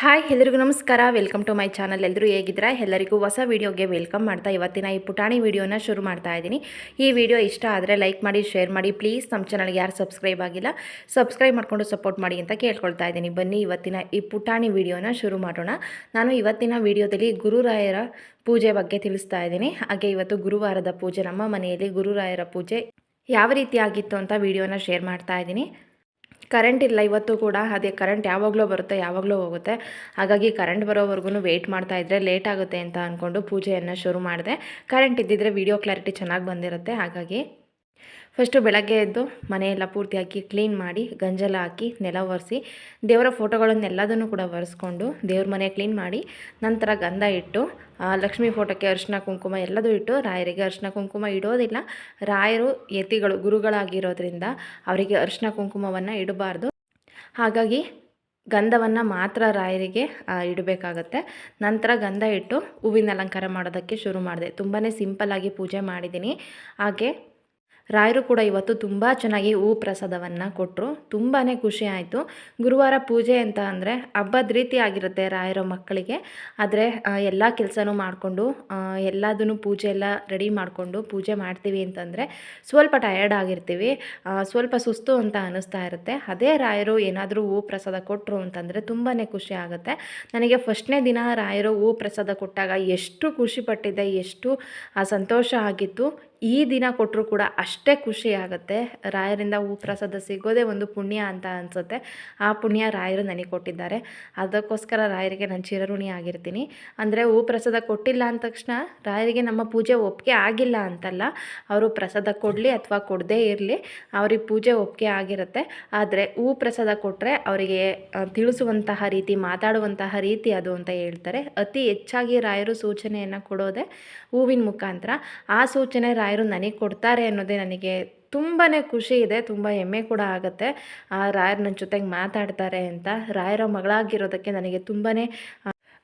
Hi ಎಲ್ಲರಿಗೂ ನಮಸ್ಕಾರ. Welcome to my channel ಎಲ್ಲರೂ ಹೇಗಿದ್ದೀರಾ? ಎಲ್ಲರಿಗೂ ಹೊಸ ವೀಡಿಯೋಗೆ ವೆಲ್ಕಮ್ ಮಾಡ್ತಾ ಇವತ್ತಿನ ಈ ಪುಟಾಣಿ ವೀಡಿಯೋನ ಶುರು ಮಾಡ್ತಾ ಇದ್ದೀನಿ. ಈ ವಿಡಿಯೋ ಇಷ್ಟ ಆದರೆ ಲೈಕ್ ಮಾಡಿ ಶೇರ್ ಮಾಡಿ. ಪ್ಲೀಸ್ ನಮ್ಮ ಚಾನಲ್ಗೆ ಯಾರು ಸಬ್ಸ್ಕ್ರೈಬ್ ಆಗಿಲ್ಲ ಸಬ್ಸ್ಕ್ರೈಬ್ ಮಾಡಿಕೊಂಡು ಸಪೋರ್ಟ್ ಮಾಡಿ ಅಂತ ಕೇಳ್ಕೊಳ್ತಾ ಇದ್ದೀನಿ. ಬನ್ನಿ, ಇವತ್ತಿನ ಈ ಪುಟಾಣಿ ವಿಡಿಯೋನ ಶುರು ಮಾಡೋಣ. ನಾನು ಇವತ್ತಿನ ವಿಡಿಯೋದಲ್ಲಿ ಗುರುರಾಯರ ಪೂಜೆ ಬಗ್ಗೆ ತಿಳಿಸ್ತಾ ಇದ್ದೀನಿ. ಹಾಗೆ ಇವತ್ತು ಗುರುವಾರದ ಪೂಜೆ, ನಮ್ಮ ಮನೆಯಲ್ಲಿ ಗುರುರಾಯರ ಪೂಜೆ ಯಾವ ರೀತಿ ಆಗಿತ್ತು ಅಂತ ವಿಡಿಯೋನ ಶೇರ್ ಮಾಡ್ತಾ ಇದ್ದೀನಿ. ಕರೆಂಟ್ ಇಲ್ಲ, ಇವತ್ತು ಕೂಡ ಅದೇ ಕರೆಂಟ್ ಯಾವಾಗಲೂ ಬರುತ್ತೆ, ಯಾವಾಗಲೂ ಹೋಗುತ್ತೆ. ಹಾಗಾಗಿ ಕರೆಂಟ್ ಬರೋವರೆಗೂ ವೆಯ್ಟ್ ಮಾಡ್ತಾ ಇದ್ದರೆ ಲೇಟ್ ಆಗುತ್ತೆ ಅಂತ ಅಂದ್ಕೊಂಡು ಪೂಜೆಯನ್ನು ಶುರು ಮಾಡಿದೆ. ಕರೆಂಟ್ ಇದ್ದಿದ್ರೆ ವಿಡಿಯೋ ಕ್ಲಾರಿಟಿ ಚೆನ್ನಾಗಿ ಬಂದಿರುತ್ತೆ, ಹಾಗಾಗಿ ಫಸ್ಟು ಬೆಳಗ್ಗೆ ಎದ್ದು ಮನೆಯೆಲ್ಲ ಪೂರ್ತಿಯಾಗಿ ಕ್ಲೀನ್ ಮಾಡಿ, ಗಂಜಲ ಹಾಕಿ, ನೆಲ ಒರೆಸಿ, ದೇವರ ಫೋಟೋಗಳನ್ನೆಲ್ಲದನ್ನು ಕೂಡ ಒರೆಸ್ಕೊಂಡು ದೇವ್ರ ಮನೆ ಕ್ಲೀನ್ ಮಾಡಿ, ನಂತರ ಗಂಧ ಇಟ್ಟು ಲಕ್ಷ್ಮೀ ಫೋಟೋಕ್ಕೆ ಅರಿಶಿನ ಕುಂಕುಮ ಎಲ್ಲದೂ ಇಟ್ಟು, ರಾಯರಿಗೆ ಅರಿಶಿನ ಕುಂಕುಮ ಇಡೋದಿಲ್ಲ. ರಾಯರು ಯತಿಗಳು, ಗುರುಗಳಾಗಿರೋದ್ರಿಂದ ಅವರಿಗೆ ಅರಿಶಿನ ಕುಂಕುಮವನ್ನು ಇಡಬಾರ್ದು. ಹಾಗಾಗಿ ಗಂಧವನ್ನು ಮಾತ್ರ ರಾಯರಿಗೆ ಇಡಬೇಕಾಗತ್ತೆ. ನಂತರ ಗಂಧ ಇಟ್ಟು ಹೂವಿನ ಅಲಂಕಾರ ಮಾಡೋದಕ್ಕೆ ಶುರು ಮಾಡಿದೆ. ತುಂಬಾ ಸಿಂಪಲ್ಲಾಗಿ ಪೂಜೆ ಮಾಡಿದ್ದೀನಿ. ಹಾಗೆ ರಾಯರು ಕೂಡ ಇವತ್ತು ತುಂಬ ಚೆನ್ನಾಗಿ ಹೂ ಪ್ರಸಾದವನ್ನು ಕೊಟ್ಟರು ತುಂಬಾ ಖುಷಿ ಆಯಿತು. ಗುರುವಾರ ಪೂಜೆ ಅಂತ ಅಂದರೆ ಹಬ್ಬದ ರೀತಿ ಆಗಿರುತ್ತೆ ರಾಯರ ಮಕ್ಕಳಿಗೆ. ಆದರೆ ಎಲ್ಲ ಕೆಲಸನೂ ಮಾಡಿಕೊಂಡು ಎಲ್ಲದನ್ನು ಪೂಜೆ ಎಲ್ಲ ರೆಡಿ ಮಾಡಿಕೊಂಡು ಪೂಜೆ ಮಾಡ್ತೀವಿ ಅಂತಂದರೆ ಸ್ವಲ್ಪ ಟಯರ್ಡ್ ಆಗಿರ್ತೀವಿ. ಸ್ವಲ್ಪ ಸುಸ್ತು ಅಂತ ಅನ್ನಿಸ್ತಾ ಇರುತ್ತೆ. ಅದೇ ರಾಯರು ಏನಾದರೂ ಹೂ ಪ್ರಸಾದ ಕೊಟ್ಟರು ಅಂತಂದರೆ ತುಂಬಾ ಖುಷಿ ಆಗುತ್ತೆ. ನನಗೆ ಫಸ್ಟ್ನೇ ದಿನ ರಾಯರು ಹೂ ಪ್ರಸಾದ ಕೊಟ್ಟಾಗ ಎಷ್ಟು ಖುಷಿ ಪಟ್ಟಿದ್ದೆ, ಎಷ್ಟು ಸಂತೋಷ ಆಗಿತ್ತು. ಈ ದಿನ ಕೊಟ್ಟರು ಕೂಡ ಅಷ್ಟೇ ಖುಷಿ ಆಗುತ್ತೆ. ರಾಯರಿಂದ ಹೂ ಪ್ರಸಾದ ಸಿಗೋದೇ ಒಂದು ಪುಣ್ಯ ಅಂತ ಅನಿಸುತ್ತೆ. ಆ ಪುಣ್ಯ ರಾಯರು ನನಗೆ ಕೊಟ್ಟಿದ್ದಾರೆ. ಅದಕ್ಕೋಸ್ಕರ ರಾಯರಿಗೆ ನಾನು ಚಿರಋಣಿ ಆಗಿರ್ತೀನಿ. ಅಂದರೆ ಹೂ ಪ್ರಸಾದ ಕೊಟ್ಟಿಲ್ಲ ಅಂದ ತಕ್ಷಣ ರಾಯರಿಗೆ ನಮ್ಮ ಪೂಜೆ ಒಪ್ಪಿಗೆ ಆಗಿಲ್ಲ ಅಂತಲ್ಲ. ಅವರು ಪ್ರಸಾದ ಕೊಡಲಿ ಅಥವಾ ಕೊಡದೇ ಇರಲಿ. ಅವ್ರಿಗೆ ಪೂಜೆ ಒಪ್ಪಿಗೆ ಆಗಿರುತ್ತೆ. ಆದರೆ ಹೂ ಪ್ರಸಾದ ಕೊಟ್ಟರೆ ಅವರಿಗೆ ತಿಳಿಸುವಂತಹ ರೀತಿ, ಮಾತಾಡುವಂತಹ ರೀತಿ ಅದು ಅಂತ ಹೇಳ್ತಾರೆ. ಅತಿ ಹೆಚ್ಚಾಗಿ ರಾಯರು ಸೂಚನೆಯನ್ನು ಕೊಡೋದೇ ಹೂವಿನ ಮುಖಾಂತರ. ಆ ಸೂಚನೆ ರಾಯರು ನನಗೆ ಕೊಡ್ತಾರೆ ಅನ್ನೋದೇ ನನಗೆ ತುಂಬಾ ಖುಷಿ ಇದೆ, ತುಂಬ ಹೆಮ್ಮೆ ಕೂಡ ಆಗುತ್ತೆ. ಆ ರಾಯರು ನನ್ನ ಜೊತೆಗೆ ಮಾತಾಡ್ತಾರೆ ಅಂತ, ರಾಯರ ಮಗಳಾಗಿರೋದಕ್ಕೆ ನನಗೆ ತುಂಬಾ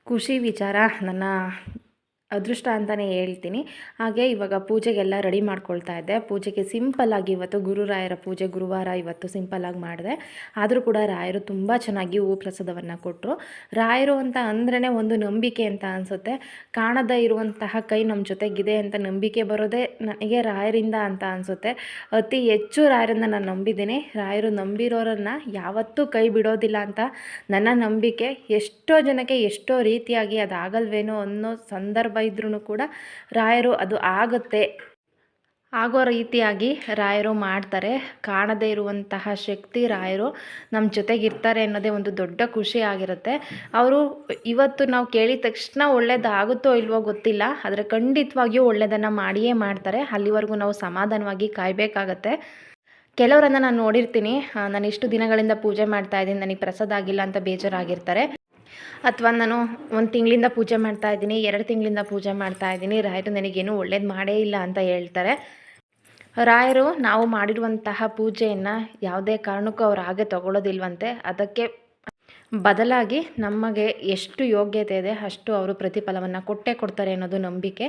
ಖುಷಿ ವಿಚಾರ ನನ್ನ ಅದೃಷ್ಟ ಅಂತಲೇ ಹೇಳ್ತೀನಿ. ಹಾಗೆ ಇವಾಗ ಪೂಜೆಗೆಲ್ಲ ರೆಡಿ ಮಾಡ್ಕೊಳ್ತಾ ಇದ್ದೆ. ಪೂಜೆಗೆ ಸಿಂಪಲ್ಲಾಗಿ ಇವತ್ತು ಗುರುರಾಯರ ಪೂಜೆ ಗುರುವಾರ ಇವತ್ತು ಸಿಂಪಲ್ಲಾಗಿ ಮಾಡಿದೆ. ಆದರೂ ಕೂಡ ರಾಯರು ತುಂಬ ಚೆನ್ನಾಗಿ ಹೂ ಪ್ರಸಾದವನ್ನು ಕೊಟ್ಟರು ರಾಯರು ಅಂತ ಅಂದ್ರೇ ಒಂದು ನಂಬಿಕೆ ಅಂತ ಅನಿಸುತ್ತೆ. ಕಾಣದೇ ಇರುವಂತಹ ಕೈ ನಮ್ಮ ಜೊತೆಗಿದೆ ಅಂತ ನಂಬಿಕೆ ಬರೋದೇ ನನಗೆ ರಾಯರಿಂದ ಅಂತ ಅನಿಸುತ್ತೆ. ಅತಿ ಹೆಚ್ಚು ರಾಯರನ್ನು ನಾನು ನಂಬಿದ್ದೀನಿ. ರಾಯರು ನಂಬಿರೋರನ್ನು ಯಾವತ್ತೂ ಕೈ ಬಿಡೋದಿಲ್ಲ ಅಂತ ನನ್ನ ನಂಬಿಕೆ. ಎಷ್ಟೋ ಜನಕ್ಕೆ ಎಷ್ಟೋ ರೀತಿಯಾಗಿ ಅದಾಗಲ್ವೇನೋ ಅನ್ನೋ ಸಂದರ್ಭ ಇದ್ರೂ ಕೂಡ ರಾಯರು ಅದು ಆಗುತ್ತೆ. ಆಗೋ ರೀತಿಯಾಗಿ ರಾಯರು ಮಾಡ್ತಾರೆ. ಕಾಣದೇ ಇರುವಂತಹ ಶಕ್ತಿ ರಾಯರು ನಮ್ಮ ಜೊತೆಗಿರ್ತಾರೆ ಅನ್ನೋದೇ ಒಂದು ದೊಡ್ಡ ಖುಷಿ ಆಗಿರುತ್ತೆ. ಅವರು ಇವತ್ತು ನಾವು ಕೇಳಿದ ತಕ್ಷಣ ಒಳ್ಳೇದಾಗುತ್ತೋ ಇಲ್ವೋ ಗೊತ್ತಿಲ್ಲ. ಆದರೆ ಖಂಡಿತವಾಗಿಯೂ ಒಳ್ಳೆಯದನ್ನು ಮಾಡಿಯೇ ಮಾಡ್ತಾರೆ. ಅಲ್ಲಿವರೆಗೂ ನಾವು ಸಮಾಧಾನವಾಗಿ ಕಾಯಬೇಕಾಗತ್ತೆ. ಕೆಲವರನ್ನು ನಾನು ನೋಡಿರ್ತೀನಿ. ನಾನು ಇಷ್ಟು ದಿನಗಳಿಂದ ಪೂಜೆ ಮಾಡ್ತಾ ಇದ್ದೀನಿ. ನನಗೆ ಪ್ರಸಾದ ಆಗಿಲ್ಲ ಅಂತ ಬೇಜಾರಾಗಿರ್ತಾರೆ. ಅಥವಾ ನಾನು ಒಂದು ತಿಂಗಳಿಂದ ಪೂಜೆ ಮಾಡ್ತಾ ಇದ್ದೀನಿ, ಎರಡು ತಿಂಗಳಿಂದ ಪೂಜೆ ಮಾಡ್ತಾ ಇದ್ದೀನಿ, ರಾಯರು ನನಗೇನು ಒಳ್ಳೇದು ಮಾಡೇ ಇಲ್ಲ ಅಂತ ಹೇಳ್ತಾರೆ. ರಾಯರು ನಾವು ಮಾಡಿರುವಂತಹ ಪೂಜೆಯನ್ನು ಯಾವುದೇ ಕಾರಣಕ್ಕೂ ಅವ್ರು ಹಾಗೆ ತಗೊಳ್ಳೋದಿಲ್ವಂತೆ ಅದಕ್ಕೆ ಬದಲಾಗಿ ನಮಗೆ ಎಷ್ಟು ಯೋಗ್ಯತೆ ಇದೆ ಅಷ್ಟು ಅವರು ಪ್ರತಿಫಲವನ್ನು ಕೊಟ್ಟೇ ಕೊಡ್ತಾರೆ ಅನ್ನೋದು ನಂಬಿಕೆ.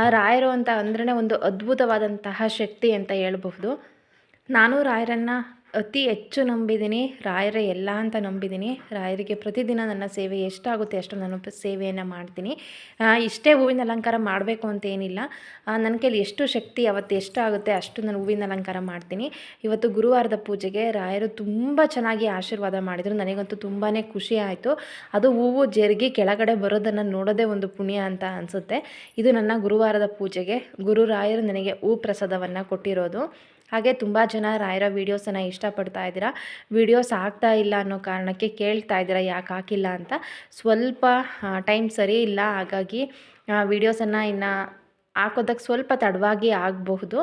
ಆ ರಾಯರು ಅಂತ ಅಂದ್ರೇ ಒಂದು ಅದ್ಭುತವಾದಂತಹ ಶಕ್ತಿ ಅಂತ ಹೇಳ್ಬಹುದು. ನಾನು ರಾಯರನ್ನು ಅತಿ ಹೆಚ್ಚು ನಂಬಿದ್ದೀನಿ, ರಾಯರೇ ಎಲ್ಲ ಅಂತ ನಂಬಿದ್ದೀನಿ. ರಾಯರಿಗೆ ಪ್ರತಿದಿನ ನನ್ನ ಸೇವೆ ಎಷ್ಟಾಗುತ್ತೆ ಅಷ್ಟು ನಾನು ಸೇವೆಯನ್ನು ಮಾಡ್ತೀನಿ. ಇಷ್ಟೇ ಹೂವಿನ ಅಲಂಕಾರ ಮಾಡಬೇಕು ಅಂತ ಏನಿಲ್ಲ. ನನ್ನ ಕೈಲಿ ಎಷ್ಟು ಶಕ್ತಿ ಅವತ್ತು ಎಷ್ಟಾಗುತ್ತೆ ಅಷ್ಟು ನಾನು ಹೂವಿನ ಅಲಂಕಾರ ಮಾಡ್ತೀನಿ. ಇವತ್ತು ಗುರುವಾರದ ಪೂಜೆಗೆ ರಾಯರು ತುಂಬ ಚೆನ್ನಾಗಿ ಆಶೀರ್ವಾದ ಮಾಡಿದರು. ನನಗಂತೂ ತುಂಬಾ ಖುಷಿ ಆಯಿತು. ಅದು ಹೂವು ಜರುಗಿ ಕೆಳಗಡೆ ಬರೋದನ್ನು ನೋಡೋದೇ ಒಂದು ಪುಣ್ಯ ಅಂತ ಅನಿಸುತ್ತೆ. ಇದು ನನ್ನ ಗುರುವಾರದ ಪೂಜೆಗೆ. ಗುರು ರಾಯರು ನನಗೆ ಹೂ ಪ್ರಸಾದವನ್ನು ಕೊಟ್ಟಿರೋದು. ಹಾಗೆ ತುಂಬ ಜನ ರಾಯರ ವೀಡಿಯೋಸನ್ನು ಇಷ್ಟಪಡ್ತಾ ಇದ್ದೀರಾ? ವೀಡಿಯೋಸ್ ಆಗ್ತಾ ಇಲ್ಲ ಅನ್ನೋ ಕಾರಣಕ್ಕೆ ಕೇಳ್ತಾ ಇದ್ದೀರಾ? ಯಾಕೆ ಹಾಕಿಲ್ಲ ಅಂತ? ಸ್ವಲ್ಪ ಟೈಮ್ ಸರಿ ಇಲ್ಲ. ಹಾಗಾಗಿ ವೀಡಿಯೋಸನ್ನು ಇನ್ನು ಹಾಕೋದಕ್ಕೆ ಸ್ವಲ್ಪ ತಡವಾಗಿ ಆಗಬಹುದು.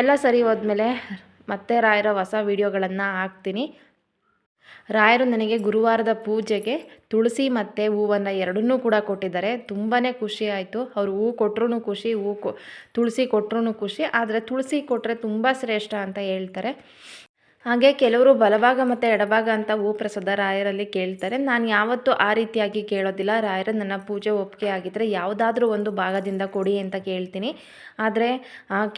ಎಲ್ಲ ಸರಿ ಹೋದ್ಮೇಲೆ ಮತ್ತೆ ರಾಯರ ಹೊಸ ವೀಡಿಯೋಗಳನ್ನು ಹಾಕ್ತೀನಿ. ರಾಯರು ನನಗೆ ಗುರುವಾರದ ಪೂಜೆಗೆ ತುಳಸಿ ಮತ್ತು ಹೂವನ್ನು ಎರಡನ್ನೂ ಕೂಡ ಕೊಟ್ಟಿದ್ದಾರೆ. ತುಂಬಾ ಖುಷಿ ಆಯಿತು. ಅವರು ಹೂ ಕೊಟ್ಟರು ಖುಷಿ, ಹೂ ಕೊ, ತುಳಸಿ ಕೊಟ್ಟರು ಖುಷಿ. ಆದರೆ ತುಳಸಿ ಕೊಟ್ಟರೆ ತುಂಬ ಶ್ರೇಷ್ಠ ಅಂತ ಹೇಳ್ತಾರೆ. ಹಾಗೆ ಕೆಲವರು ಬಲಭಾಗ ಮತ್ತು ಎಡಭಾಗ ಅಂತ ಹೂ ಪ್ರಸಾದ ರಾಯರಲ್ಲಿ ಕೇಳ್ತಾರೆ. ನಾನು ಯಾವತ್ತೂ ಆ ರೀತಿಯಾಗಿ ಕೇಳೋದಿಲ್ಲ. ರಾಯರ ನನ್ನ ಪೂಜೆ ಒಪ್ಪಿಗೆ ಆಗಿದ್ದರೆ ಯಾವುದಾದ್ರೂ ಒಂದು ಭಾಗದಿಂದ ಕೊಡಿ ಅಂತ ಕೇಳ್ತೀನಿ. ಆದರೆ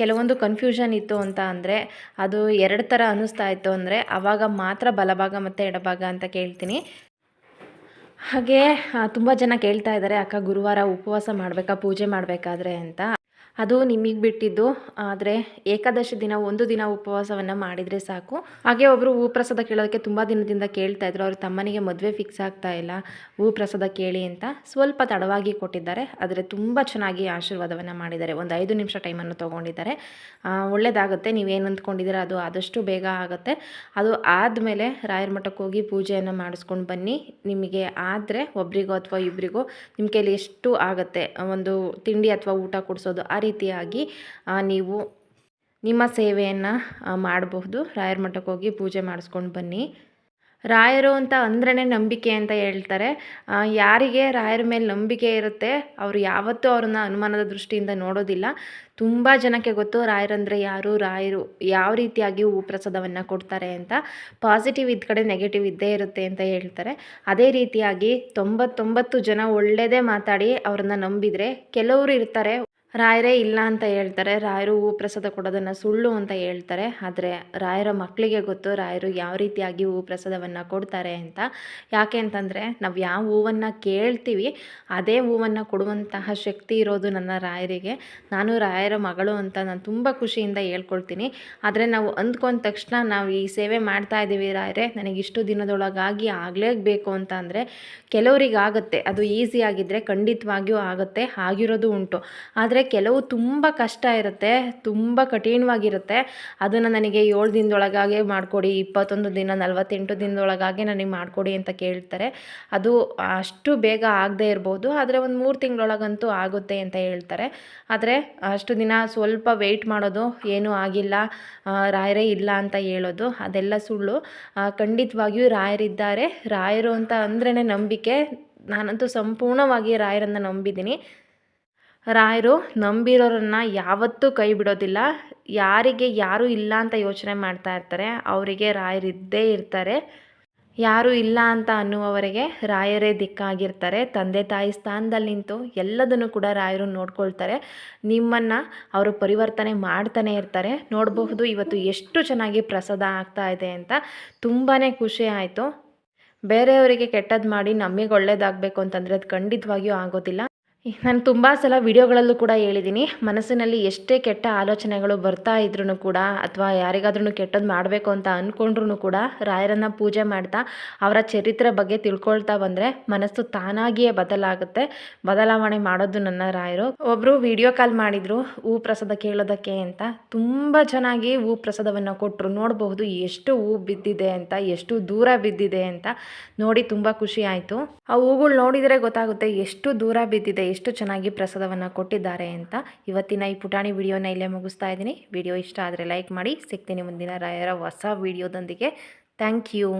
ಕೆಲವೊಂದು ಕನ್ಫ್ಯೂಷನ್ ಇತ್ತು ಅಂತ ಅಂದರೆ, ಅದು ಎರಡು ಥರ ಅನ್ನಿಸ್ತಾ ಇತ್ತು ಅಂದರೆ ಆವಾಗ ಮಾತ್ರ ಬಲಭಾಗ ಮತ್ತು ಎಡಭಾಗ ಅಂತ ಕೇಳ್ತೀನಿ. ಹಾಗೆ ತುಂಬ ಜನ ಕೇಳ್ತಾ ಇದ್ದಾರೆ, ಅಕ್ಕ, ಗುರುವಾರ ಉಪವಾಸ ಮಾಡಬೇಕಾ? ಪೂಜೆ ಮಾಡಬೇಕಾದ್ರೆ? ಅಂತ. ಅದು ನಿಮಗೆ ಬಿಟ್ಟಿದ್ದು, ಆದರೆ ಏಕಾದಶಿ ದಿನ ಒಂದು ದಿನ ಉಪವಾಸವನ್ನು ಮಾಡಿದರೆ ಸಾಕು. ಹಾಗೆ ಒಬ್ಬರು ಹೂ ಪ್ರಸಾದ ಕೇಳೋದಕ್ಕೆ ತುಂಬ ದಿನದಿಂದ ಕೇಳ್ತಾ ಇದ್ರು, ಅವ್ರ ತಮ್ಮನಿಗೆ ಮದುವೆ ಫಿಕ್ಸ್ ಆಗ್ತಾ ಇಲ್ಲ, ಹೂ ಪ್ರಸಾದ ಕೇಳಿ ಅಂತ ಸ್ವಲ್ಪ ತಡವಾಗಿ ಕೊಟ್ಟಿದ್ದಾರೆ. ಆದರೆ ತುಂಬ ಚೆನ್ನಾಗಿ ಆಶೀರ್ವಾದವನ್ನು ಮಾಡಿದ್ದಾರೆ. ಒಂದು ಐದು ನಿಮಿಷ ಟೈಮನ್ನು ತೊಗೊಂಡಿದ್ದಾರೆ. ಒಳ್ಳೆಯದಾಗುತ್ತೆ ನೀವೇನು ಅಂದ್ಕೊಂಡಿದ್ದೀರ ಅದು ಆದಷ್ಟು ಬೇಗ ಆಗುತ್ತೆ. ಅದು ಆದಮೇಲೆ ರಾಯರ ಮಠಕ್ಕೆ ಹೋಗಿ ಪೂಜೆಯನ್ನು ಮಾಡಿಸ್ಕೊಂಡು ಬನ್ನಿ. ನಿಮಗೆ ಆದರೆ ಒಬ್ರಿಗೋ ಅಥವಾ ಇಬ್ಬರಿಗೋ ನಿಮ್ಮ ಕೈಲಿ ಎಷ್ಟು ಆಗುತ್ತೆ, ಒಂದು ತಿಂಡಿ ಅಥವಾ ಊಟ ಕೊಡಿಸೋದು ಆ ರೀತಿಯಾಗಿ ನೀವು ನಿಮ್ಮ ಸೇವೆಯನ್ನು ಮಾಡಬಹುದು. ರಾಯರ ಮಠಕ್ಕೆ ಹೋಗಿ ಪೂಜೆ ಮಾಡಿಸ್ಕೊಂಡು ಬನ್ನಿ. ರಾಯರು ಅಂತ ಅಂದ್ರೇ ನಂಬಿಕೆ ಅಂತ ಹೇಳ್ತಾರೆ. ಯಾರಿಗೆ ರಾಯರ ಮೇಲೆ ನಂಬಿಕೆ ಇರುತ್ತೆ, ಅವರು ಯಾವತ್ತೂ ಅವ್ರನ್ನ ಅನುಮಾನದ ದೃಷ್ಟಿಯಿಂದ ನೋಡೋದಿಲ್ಲ. ತುಂಬ ಜನಕ್ಕೆ ಗೊತ್ತು ರಾಯರಂದರೆ ಯಾರು, ರಾಯರು ಯಾವ ರೀತಿಯಾಗಿ ಹೂ ಪ್ರಸಾದವನ್ನು ಕೊಡ್ತಾರೆ ಅಂತ. ಪಾಸಿಟಿವ್ ಇದ್ದ ಕಡೆ ನೆಗೆಟಿವ್ ಇದ್ದೇ ಇರುತ್ತೆ ಅಂತ ಹೇಳ್ತಾರೆ. ಅದೇ ರೀತಿಯಾಗಿ ತೊಂಬತ್ತೊಂಬತ್ತು ಜನ ಒಳ್ಳೆಯದೇ ಮಾತಾಡಿ ಅವ್ರನ್ನ ನಂಬಿದರೆ, ಕೆಲವರು ಇರ್ತಾರೆ ರಾಯರೇ ಇಲ್ಲ ಅಂತ ಹೇಳ್ತಾರೆ. ರಾಯರು ಹೂ ಪ್ರಸಾದ ಕೊಡೋದನ್ನು ಸುಳ್ಳು ಅಂತ ಹೇಳ್ತಾರೆ. ಆದರೆ ರಾಯರ ಮಕ್ಕಳಿಗೆ ಗೊತ್ತು ರಾಯರು ಯಾವ ರೀತಿಯಾಗಿ ಹೂ ಪ್ರಸಾದವನ್ನು ಕೊಡ್ತಾರೆ ಅಂತ. ಯಾಕೆ ಅಂತಂದರೆ ನಾವು ಯಾವ ಹೂವನ್ನು ಕೇಳ್ತೀವಿ, ಅದೇ ಹೂವನ್ನು ಕೊಡುವಂತಹ ಶಕ್ತಿ ಇರೋದು ನನ್ನ ರಾಯರಿಗೆ. ನಾನು ರಾಯರ ಮಗಳು ಅಂತ ನಾನು ತುಂಬ ಖುಷಿಯಿಂದ ಹೇಳ್ಕೊಳ್ತೀನಿ. ಆದರೆ ನಾವು ಅಂದ್ಕೊಂಡ ತಕ್ಷಣ ನಾವು ಈ ಸೇವೆ ಮಾಡ್ತಾ ಇದ್ದೀವಿ ರಾಯರೇ, ನನಗೆ ಇಷ್ಟು ದಿನದೊಳಗಾಗಿ ಆಗಲೇಬೇಕು ಅಂತ ಅಂದರೆ ಕೆಲವರಿಗೆ ಆಗುತ್ತೆ. ಅದು ಈಸಿ ಆಗಿದ್ದರೆ ಖಂಡಿತವಾಗಿಯೂ ಆಗುತ್ತೆ. ಆಗಿರೋದು ಉಂಟು. ಆದರೆ ಕೆಲವು ತುಂಬ ಕಷ್ಟ ಇರುತ್ತೆ, ತುಂಬ ಕಠಿಣವಾಗಿರುತ್ತೆ. ಅದನ್ನು ನನಗೆ ಏಳು ದಿನದೊಳಗಾಗೆ ಮಾಡಿಕೊಡಿ, ಇಪ್ಪತ್ತೊಂದು ದಿನ, ನಲವತ್ತೆಂಟು ದಿನದೊಳಗಾಗೆ ನನಗೆ ಮಾಡಿಕೊಡಿ ಅಂತ ಕೇಳ್ತಾರೆ. ಅದು ಅಷ್ಟು ಬೇಗ ಆಗದೇ ಇರ್ಬೋದು, ಆದರೆ ಒಂದು ಮೂರು ತಿಂಗಳೊಳಗಂತೂ ಆಗುತ್ತೆ ಅಂತ ಹೇಳ್ತಾರೆ. ಆದರೆ ಅಷ್ಟು ದಿನ ಸ್ವಲ್ಪ ವೆಯ್ಟ್ ಮಾಡೋದು ಏನೂ ಆಗಿಲ್ಲ ರಾಯರೇ ಇಲ್ಲ ಅಂತ ಹೇಳೋದು, ಅದೆಲ್ಲ ಸುಳ್ಳು. ಖಂಡಿತವಾಗಿಯೂ ರಾಯರಿದ್ದಾರೆ ರಾಯರು ಅಂತ ಅಂದ್ರೇ ನಂಬಿಕೆ. ನಾನಂತೂ ಸಂಪೂರ್ಣವಾಗಿ ರಾಯರನ್ನು ನಂಬಿದ್ದೀನಿ. ರಾಯರು, ನಂಬಿರೋರನ್ನ ಯಾವತ್ತೂ ಕೈ ಬಿಡೋದಿಲ್ಲ ಯಾರಿಗೆ ಯಾರು ಇಲ್ಲ ಅಂತ ಯೋಚನೆ ಮಾಡ್ತಾ ಇರ್ತಾರೆ, ಅವರಿಗೆ ರಾಯರು ಇದ್ದೇ ಇರ್ತಾರೆ. ಯಾರು ಇಲ್ಲ ಅಂತ ಅನ್ನುವವರಿಗೆ ರಾಯರೇ ದಿಕ್ಕಾಗಿರ್ತಾರೆ. ತಂದೆ ತಾಯಿ ಸ್ಥಾನದಲ್ಲಿ ನಿಂತು ಎಲ್ಲದನ್ನು ಕೂಡ ರಾಯರು ನೋಡ್ಕೊಳ್ತಾರೆ. ನಿಮ್ಮನ್ನು ಅವರು ಪರಿವರ್ತನೆ ಮಾಡ್ತಾನೆ ಇರ್ತಾರೆ. ನೋಡಬಹುದು ಇವತ್ತು ಎಷ್ಟು ಚೆನ್ನಾಗಿ ಪ್ರಸಾದ ಆಗ್ತಾ ಇದೆ ಅಂತ ತುಂಬಾ ಖುಷಿ ಆಯಿತು. ಬೇರೆಯವರಿಗೆ ಕೆಟ್ಟದ್ದು ಮಾಡಿ ನಮಗೆ ಒಳ್ಳೇದಾಗಬೇಕು ಅಂತಂದರೆ ಅದು ಖಂಡಿತವಾಗಿಯೂ ಆಗೋದಿಲ್ಲ. ನಾನು ತುಂಬ ಸಲ ವಿಡಿಯೋಗಳಲ್ಲೂ ಕೂಡ ಹೇಳಿದ್ದೀನಿ, ಮನಸ್ಸಿನಲ್ಲಿ ಎಷ್ಟೇ ಕೆಟ್ಟ ಆಲೋಚನೆಗಳು ಬರ್ತಾ ಇದ್ರೂ ಕೂಡ ಅಥವಾ ಯಾರಿಗಾದ್ರೂ ಕೆಟ್ಟದ್ದು ಮಾಡಬೇಕು ಅಂತ ಅಂದ್ಕೊಂಡ್ರೂ ಕೂಡ ರಾಯರನ್ನು ಪೂಜೆ ಮಾಡ್ತಾ ಅವರ ಚರಿತ್ರೆ ಬಗ್ಗೆ ತಿಳ್ಕೊಳ್ತಾ ಬಂದರೆ ಮನಸ್ಸು ತಾನಾಗಿಯೇ ಬದಲಾಗುತ್ತೆ. ಬದಲಾವಣೆ ಮಾಡೋದು ನನ್ನ ರಾಯರು. ಒಬ್ಬರು ವಿಡಿಯೋ ಕಾಲ್ ಮಾಡಿದರು ಹೂ ಪ್ರಸಾದ ಕೇಳೋದಕ್ಕೆ ಅಂತ. ತುಂಬ ಚೆನ್ನಾಗಿ ಹೂ ಪ್ರಸಾದವನ್ನು ಕೊಟ್ಟರು ನೋಡಬಹುದು ಎಷ್ಟು ಹೂ ಬಿದ್ದಿದೆ ಅಂತ, ಎಷ್ಟು ದೂರ ಬಿದ್ದಿದೆ ಅಂತ. ನೋಡಿ ತುಂಬ ಖುಷಿ ಆಯಿತು. ಆ ಹೂಗಳು ನೋಡಿದರೆ ಗೊತ್ತಾಗುತ್ತೆ ಎಷ್ಟು ದೂರ ಬಿದ್ದಿದೆ ಎಷ್ಟು ಚೆನ್ನಾಗಿ ಪ್ರಸಾದವನ್ನು ಕೊಟ್ಟಿದ್ದಾರೆ ಅಂತ ಇವತ್ತಿನ ಈ ಪುಟಾಣಿ ವಿಡಿಯೋನ ಇಲ್ಲೇ ಮುಗಿಸ್ತಾ ಇದ್ದೀನಿ. ವಿಡಿಯೋ ಇಷ್ಟ ಆದರೆ ಲೈಕ್ ಮಾಡಿ. ಸಿಗ್ತೀನಿ ಮುಂದಿನ ರಾಯರ ಹೊಸ ವಿಡಿಯೋದೊಂದಿಗೆ. Thank you